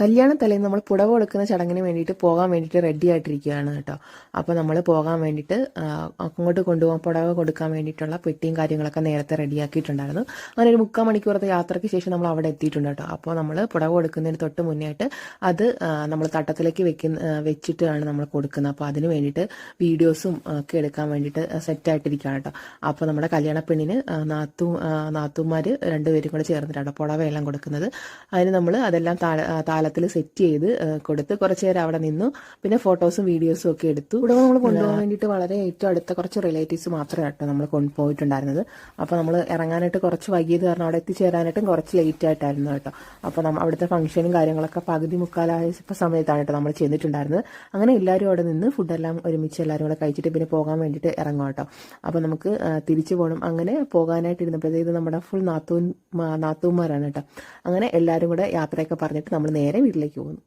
കല്യാണ തലേന്ന് നമ്മൾ പുടവ കൊടുക്കുന്ന ചടങ്ങിന് വേണ്ടിയിട്ട് പോകാൻ വേണ്ടിയിട്ട് റെഡി ആയിട്ടിരിക്കുകയാണ് കേട്ടോ. അപ്പോൾ നമ്മൾ പോകാൻ വേണ്ടിയിട്ട് അങ്ങോട്ട് കൊണ്ടുപോകാൻ പുടവ കൊടുക്കാൻ വേണ്ടിയിട്ടുള്ള പെട്ടിയും കാര്യങ്ങളൊക്കെ നേരത്തെ റെഡിയാക്കിയിട്ടുണ്ടായിരുന്നു അങ്ങനെ ഒരു മുക്കാൽ മണിക്കൂറത്തെ യാത്രയ്ക്ക് ശേഷം നമ്മൾ അവിടെ എത്തിയിട്ടുണ്ട് കേട്ടോ. അപ്പോൾ നമ്മൾ പുടവ കൊടുക്കുന്നതിന് തൊട്ട് മുന്നേ ആയിട്ട് അത് നമ്മൾ തട്ടത്തിലേക്ക് വെക്കുന്ന വെച്ചിട്ടാണ് നമ്മൾ കൊടുക്കുന്നത്. അപ്പോൾ അതിന് വേണ്ടിയിട്ട് വീഡിയോസും ഒക്കെ എടുക്കാൻ വേണ്ടിയിട്ട് സെറ്റായിട്ടിരിക്കുകയാണ് കേട്ടോ. അപ്പോൾ നമ്മുടെ കല്യാണ പെണ്ണിന് നാത്തു നാത്തുമാർ രണ്ടുപേരും കൂടെ ചേർന്നിട്ടാണ് പുടവയെല്ലാം കൊടുക്കുന്നത്. അതിന് നമ്മൾ അതെല്ലാം താല താലത്തിൽ സെറ്റ് ചെയ്ത് കൊടുത്ത് കുറച്ച് നേരം അവിടെ നിന്നു. പിന്നെ ഫോട്ടോസും വീഡിയോസും ഒക്കെ എടുത്തു. ഇവിടെ നമ്മൾ കൊണ്ടുപോകാൻ വേണ്ടിയിട്ട് വളരെ ഏറ്റവും അടുത്ത കുറച്ച് റിലേറ്റീവ്സ് മാത്രമേ കേട്ടോ നമ്മൾ കൊണ്ടുപോയിട്ടുണ്ടായിരുന്നത്. അപ്പോൾ നമ്മൾ ഇറങ്ങാനായിട്ട് കുറച്ച് വൈകിയത് കാരണം അവിടെ എത്തിച്ചേരാനായിട്ടും കുറച്ച് ലേറ്റ് ആയിട്ടായിരുന്നു കേട്ടോ. അപ്പോൾ നമ്മൾ അവിടുത്തെ ഫംഗ്ഷനും കാര്യങ്ങളൊക്കെ പകുതി മുക്കാലായ സമയത്താണ് കേട്ടോ നമ്മൾ ചെന്നിട്ടുണ്ടായിരുന്നത്. അങ്ങനെ എല്ലാവരും അവിടെ നിന്ന് ഫുഡെല്ലാം ഒരുമിച്ച് എല്ലാവരും കൂടെ കഴിച്ചിട്ട് പിന്നെ പോകാൻ വേണ്ടിയിട്ട് ഇറങ്ങും കേട്ടോ. അപ്പോൾ നമുക്ക് തിരിച്ചു പോകണം അങ്ങനെ പോകാനായിട്ട് ഇരുന്നപ്പോഴത്തേക്ക് നമ്മുടെ ഫുൾ നാത്തൂൻ നാത്തൂന്മാരാണ് കേട്ടോ. അങ്ങനെ എല്ലാവരും കൂടെ യാത്രയൊക്കെ പറഞ്ഞിട്ട് നമ്മൾ നേരെ വീട്ടിലേക്ക് പോകുന്നു.